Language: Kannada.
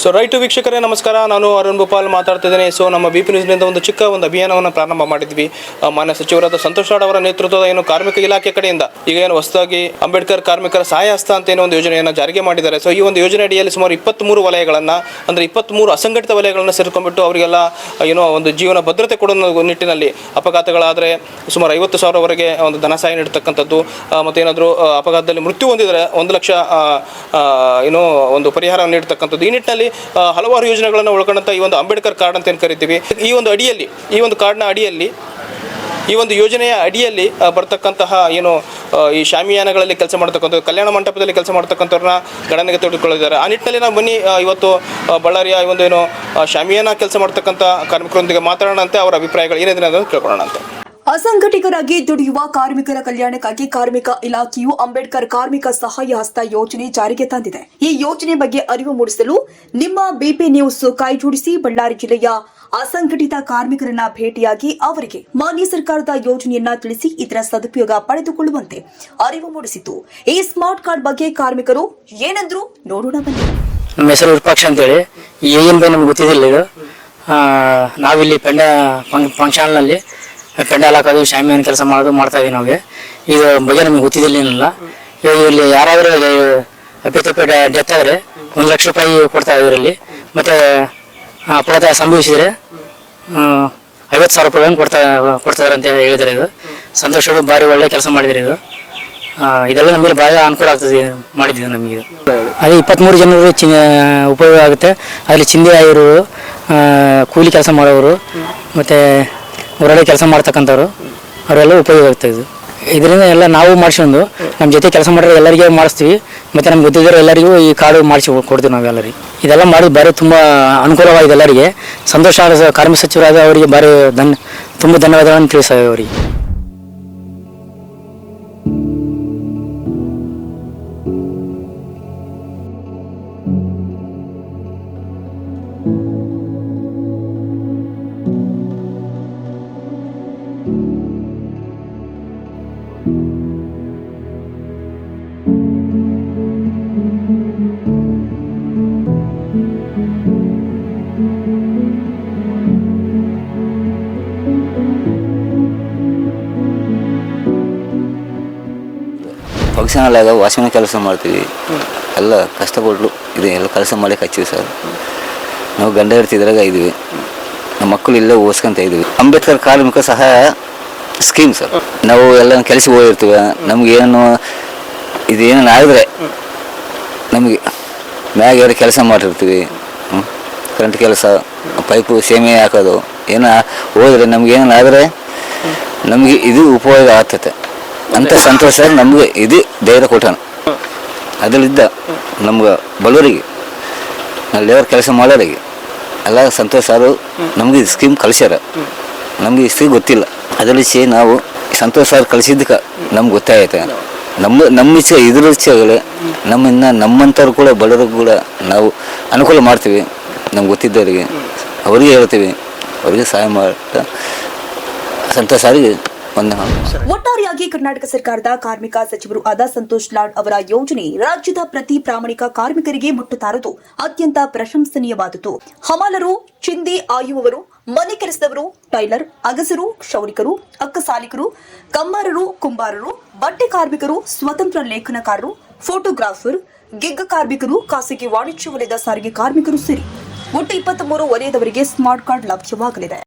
ಸೊ ರೈಟ್ ವೀಕ್ಷಕರೇ, ನಮಸ್ಕಾರ. ನಾನು ಅರುಣ್ ಭೋಪಾಲ್ ಮಾತಾಡ್ತಿದ್ದೇನೆ. ಸೊ ನಮ್ಮ ಬಿ ಪಿ ನ್ಯೂಸ್ನಿಂದ ಒಂದು ಚಿಕ್ಕ ಒಂದು ಅಭಿಯಾನವನ್ನು ಪ್ರಾರಂಭ ಮಾಡಿದ್ವಿ. ಮಾನ್ಯ ಸಚಿವರಾದ ಸಂತೋಷ್ ಲಾಡ್ ಅವರ ನೇತೃತ್ವದ ಏನು ಕಾರ್ಮಿಕ ಇಲಾಖೆ ಕಡೆಯಿಂದ, ಈಗ ಏನು ಹೊಸದಾಗಿ ಅಂಬೇಡ್ಕರ್ ಕಾರ್ಮಿಕರ ಸಹಾಯ ಹಸ್ತ ಅಂತ ಏನೋ ಒಂದು ಯೋಜನೆಯನ್ನು ಜಾರಿಗೆ ಮಾಡಿದ್ದಾರೆ. ಸೊ ಈ ಒಂದು ಯೋಜನೆ ಅಡಿಯಲ್ಲಿ ಸುಮಾರು ಇಪ್ಪತ್ತ್ಮೂರು ವಲಯಗಳನ್ನು, ಅಂದರೆ ಇಪ್ಪತ್ತ್ಮೂರು ಅಸಂಘಟಿತ ವಲಯಗಳನ್ನು ಸೇರ್ಕೊಂಡ್ಬಿಟ್ಟು ಅವರಿಗೆಲ್ಲ ಏನೋ ಒಂದು ಜೀವನ ಭದ್ರತೆ ಕೊಡೋ ನಿಟ್ಟಿನಲ್ಲಿ ಅಪಘಾತಗಳಾದರೆ ಸುಮಾರು ಐವತ್ತು ಸಾವಿರವರೆಗೆ ಒಂದು ಧನ ಸಹಾಯ ನೀಡ್ತಕ್ಕಂಥದ್ದು ಮತ್ತೇನಾದರೂ ಅಪಘಾತದಲ್ಲಿ ಮೃತ್ಯು ಹೊಂದಿದರೆ ಒಂದು ಲಕ್ಷ ಏನೋ ಒಂದು ಪರಿಹಾರ ನೀಡತಕ್ಕಂಥದ್ದು ಈ ನಿಟ್ಟಿನಲ್ಲಿ ಆ, ಹಲವಾರು ಯೋಜನೆಗಳನ್ನು ಒಳಗೊಂಡಂತ ಈ ಒಂದು ಅಂಬೇಡ್ಕರ್ ಕಾರ್ಡ್ ಅಂತ ಏನು ಕರಿತೀವಿ. ಈ ಒಂದು ಅಡಿಯಲ್ಲಿ ಈ ಒಂದು ಕಾರ್ಡ್ನ ಅಡಿಯಲ್ಲಿ ಈ ಒಂದು ಯೋಜನೆಯ ಅಡಿಯಲ್ಲಿ ಬರ್ತಕ್ಕಂತಹ ಏನು ಈ ಶಾಮಿಯಾನಗಳಲ್ಲಿ ಕೆಲಸ ಮಾಡ್ತಕ್ಕಂಥ ಕಲ್ಯಾಣ ಮಂಟಪದಲ್ಲಿ ಕೆಲಸ ಮಾಡ್ತಕ್ಕಂಥವ್ರನ್ನ ಗಣನೆಗೆ ತೆಗೆದುಕೊಳ್ಳಿದ್ದಾರೆ ಆ ನಿಟ್ಟಿನಲ್ಲಿ ನಾವು ಬನ್ನಿ ಇವತ್ತು ಬಳ್ಳಾರಿಯ ಈ ಒಂದು ಏನು ಶಾಮಿಯಾನ ಕೆಲಸ ಮಾಡ್ತಕ್ಕಂಥ ಕಾರ್ಮಿಕರೊಂದಿಗೆ ಮಾತಾಡೋಣಂತೆ ಅವರ ಅಭಿಪ್ರಾಯಗಳು ಏನಿದೆ ಅನ್ನೋದನ್ನು ಕೇಳ್ಕೊಳ್ಳೋಣ ಅಂತ ಅಸಂಘಟಿತರಾಗಿ ದುಡಿಯುವ ಕಾರ್ಮಿಕರ ಕಲ್ಯಾಣಕ್ಕಾಗಿ ಕಾರ್ಮಿಕ ಇಲಾಖೆಯು ಅಂಬೇಡ್ಕರ್ ಕಾರ್ಮಿಕ ಸಹಾಯ ಹಸ್ತ ಯೋಜನೆ ಜಾರಿಗೆ ತಂದಿದೆ. ಈ ಯೋಜನೆ ಬಗ್ಗೆ ಅರಿವು ಮೂಡಿಸಲು ನಿಮ್ಮ ಬಿಪಿ ನ್ಯೂಸ್ ಕೈಜೋಡಿಸಿ ಬಳ್ಳಾರಿ ಜಿಲ್ಲೆಯ ಅಸಂಘಟಿತ ಕಾರ್ಮಿಕರನ್ನ ಭೇಟಿಯಾಗಿ ಅವರಿಗೆ ಮಾನ್ಯ ಸರ್ಕಾರದ ಯೋಜನೆಯನ್ನ ತಿಳಿಸಿ ಇದರ ಸದುಪಯೋಗ ಪಡೆದುಕೊಳ್ಳುವಂತೆ ಅರಿವು ಮೂಡಿಸಿತು. ಈ ಸ್ಮಾರ್ಟ್ ಕಾರ್ಡ್ ಬಗ್ಗೆ ಕಾರ್ಮಿಕರು ಏನಂದ್ರು ನೋಡೋಣ ಬನ್ನಿ. ನಮ್ಮ ಹೆಸರು ವಿರೂಪಾಕ್ಷ ಅಂತೇಳಿ. ಏನ್ ನಮ್ಗೆ ಗೊತ್ತಿದ್ದಿಲ್ಲ ಇದು ನಾವಿಲ್ಲಿ ಪೆಂಡ ಫಂಕ್ಷನ್ನಲ್ಲಿ ಪೆಂಡಾಲ್ ಹಾಕೋದು ಶಾಮಿಯಾನ ಕೆಲಸ ಮಾಡೋದು ಮಾಡ್ತಾ ಇದೀವಿ ನಾವೇ ಇದು ಬಗ್ಗೆ ನಮ್ಗೆ ಗೊತ್ತಿದ್ದಿಲ್ಲ ಇವಾಗ ಇಲ್ಲಿ ಯಾರಾದರೂ ಅಪ್ಪಿತಪ್ಪಿ ಡೆತ್ ಆದರೆ ಒಂದು ಲಕ್ಷ ರೂಪಾಯಿ ಕೊಡ್ತಾ ಇದ್ರು ಇಲ್ಲಿ. ಮತ್ತು ಅಪಘಾತ ಸಂಭವಿಸಿದರೆ ಐವತ್ತು ಸಾವಿರ ರೂಪಾಯಿ ಕೊಡ್ತಾ ಕೊಡ್ತಾರೆ ಅಂತ ಹೇಳಿದ್ದಾರೆ ಇದು. ಸಂತೋಷ ಭಾರಿ ಒಳ್ಳೆ ಕೆಲಸ ಮಾಡಿದ್ರು ಇದು. ಇದೆಲ್ಲ ನಮಗೆ ಭಾರಿ ಅನುಕೂಲ ಆಗ್ತದೆ ಮಾಡಿದ್ದೀವಿ ನಮಗೆ. ಅದೇ ಇಪ್ಪತ್ತ್ಮೂರು ಜನರು ಚಿ ಉಪಯೋಗ ಆಗುತ್ತೆ. ಅಲ್ಲಿ ಚಿಂದಿ ಆಗಿರೋರು ಕೂಲಿ ಕೆಲಸ ಮಾಡೋರು, ಮತ್ತು ಹೊರಗಡೆ ಕೆಲಸ ಮಾಡ್ತಕ್ಕಂಥವ್ರು, ಅವರೆಲ್ಲ ಉಪಯೋಗ ಆಗ್ತದೆ ಇದು ಇದರಿಂದ ಎಲ್ಲ ನಾವು ಮಾಡಿಸ್ಕೊಂಡು ನಮ್ಮ ಜೊತೆ ಕೆಲಸ ಮಾಡೋರು ಎಲ್ಲರಿಗೂ ಮಾಡಿಸ್ತೀವಿ. ಮತ್ತು ನಮ್ಗೆ ಗೊತ್ತಿದ್ದರೆ ಎಲ್ಲರಿಗೂ ಈ ಕಾರ್ಡು ಮಾಡಿಸಿ ಕೊಡ್ತೀವಿ ನಾವು ಎಲ್ಲರಿಗೆ. ಇದೆಲ್ಲ ಮಾಡೋದು ಭಾರಿ ತುಂಬ ಅನುಕೂಲವಾಗಿದೆ ಎಲ್ಲರಿಗೆ. ಸಂತೋಷ ಆದ ಕಾರ್ಮಿಕ ಸಚಿವರಾದ ಅವರಿಗೆ ಭಾರಿ ಧನ್ ತುಂಬ ಧನ್ಯವಾದಗಳನ್ನು ತಿಳಿಸ್ತೇವೆ ಅವರಿಗೆ. ಫಂಕ್ಷನ್ ಅಲ್ಲಾಗ ವಾಚ್ಮನ್ ಕೆಲಸ ಮಾಡ್ತೀವಿ. ಎಲ್ಲ ಕಷ್ಟಪಟ್ಟು ಇದೆ ಎಲ್ಲ ಕೆಲಸ ಮಾಡಕ್ಕೆ ಹಚ್ಚಿವಿ ಸರ್. ನಾವು ಗಂಡ ಇರ್ತಿದ್ರಾಗ ಇದೀವಿ. ನಮ್ಮ ಮಕ್ಕಳು ಇಲ್ಲೇ ಓದ್ಸ್ಕೊಂತ ಇದ್ವಿ. ಅಂಬೇಡ್ಕರ್ ಕಾರ್ಮಿಕ ಸಹಾಯ ಸ್ಕೀಮ್ ಸರ್. ನಾವು ಎಲ್ಲ ಕೆಲಸ ಹೋಗಿರ್ತೀವಿ. ನಮಗೇನು ಇದೇನು ಆಗಿದ್ರೆ ನಮಗೆ ಮ್ಯಾಗ ಎರಡು ಕೆಲಸ ಮಾಡಿರ್ತೀವಿ ಕರೆಂಟ್ ಕೆಲಸ ಪೈಪು ಸೇಮೆ ಹಾಕೋದು ಏನೋ ಹೋದರೆ ನಮ್ಗೆ ಏನಾದರೆ ನಮಗೆ ಇದು ಉಪಯೋಗ ಆಗ್ತತೆ. ಅಂತ ಸಂತೋಷ ನಮಗೆ ಇದು ಧೈರ್ಯ ಕೊಟ್ಟಾನ. ಅದರಲ್ಲಿದ್ದ ನಮ್ಗೆ ಬಡವರಿಗೆ ಅಲ್ಲಿವರು ಲೇಬರ್ ಕೆಲಸ ಮಾಡೋರಿಗೆ ಎಲ್ಲ ಸಂತೋಷ ಸರ್ ನಮಗೆ ಈ ಸ್ಕೀಮ್ ಕಳಿಸ್ಯಾರ. ನಮಗೆ ಈ ಸ್ಕೀಮ್ ಗೊತ್ತಿಲ್ಲ. ಅದರಲ್ಲಿ ಸೇ ನಾವು ಸಂತೋಷ ಸರ್ ಕಳಿಸಿದ್ದಕ್ಕೆ ನಮ್ಗೆ ಗೊತ್ತಾಗೈತೆ. ನಮ್ಮ ನಮ್ಮ ಇಚ್ಛೆ ಇದ್ರ ಇಚ್ಛೆಗಳು ನಮ್ಮಿಂದ ನಮ್ಮಂಥವ್ರು ಕೂಡ ಬಡವ್ರಿಗೆ ಕೂಡ ನಾವು ಅನುಕೂಲ ಮಾಡ್ತೀವಿ, ನಮ್ಗೆ ಗೊತ್ತಿದ್ದವರಿಗೆ. ಅವರಿಗೆ ಹೇಳ್ತೀವಿ, ಅವರಿಗೆ ಸಹಾಯ ಮಾಡ್ತಾ, ಸಂತೋಷ ಒಂದು ಒಟ್ಟಾರೆಯಾಗಿ ಕರ್ನಾಟಕ ಸರ್ಕಾರದ ಕಾರ್ಮಿಕ ಸಚಿವರು ಆದ ಸಂತೋಷ್ ಲಾಡ್ ಅವರ ಯೋಜನೆ ರಾಜ್ಯದ ಪ್ರತಿ ಪ್ರಾಮಾಣಿಕ ಕಾರ್ಮಿಕರಿಗೆ ಮುಟ್ಟುತ್ತಾರದು ಅತ್ಯಂತ ಪ್ರಶಂಸನೀಯವಾದುದು ಹಮಾಲರು, ಚಿಂದಿ ಆಯುವವರು ಮನೆ ಕೆಲಸದವರು ಟೈಲರ್, ಅಗಸರು, ಕ್ಷೌರಿಕರು ಅಕ್ಕಸಾಲಿಕರು ಕಮ್ಮಾರರು, ಕುಂಬಾರರು, ಬಟ್ಟೆ ಕಾರ್ಮಿಕರು, ಸ್ವತಂತ್ರ ಲೇಖನಕಾರರು, ಫೋಟೋಗ್ರಾಫರ್, ಗಿಗ್ಗ ಕಾರ್ಮಿಕರು, ಖಾಸಗಿ ವಾಣಿಜ್ಯ ವಲಯದ ಸಾರಿಗೆ ಕಾರ್ಮಿಕರು ಸೇರಿ ಒಟ್ಟು ಇಪ್ಪತ್ತ್ ಮೂರು ವಲಯದವರಿಗೆ ಸ್ಮಾರ್ಟ್ ಕಾರ್ಡ್ ಲಭ್ಯವಾಗಲಿದೆ.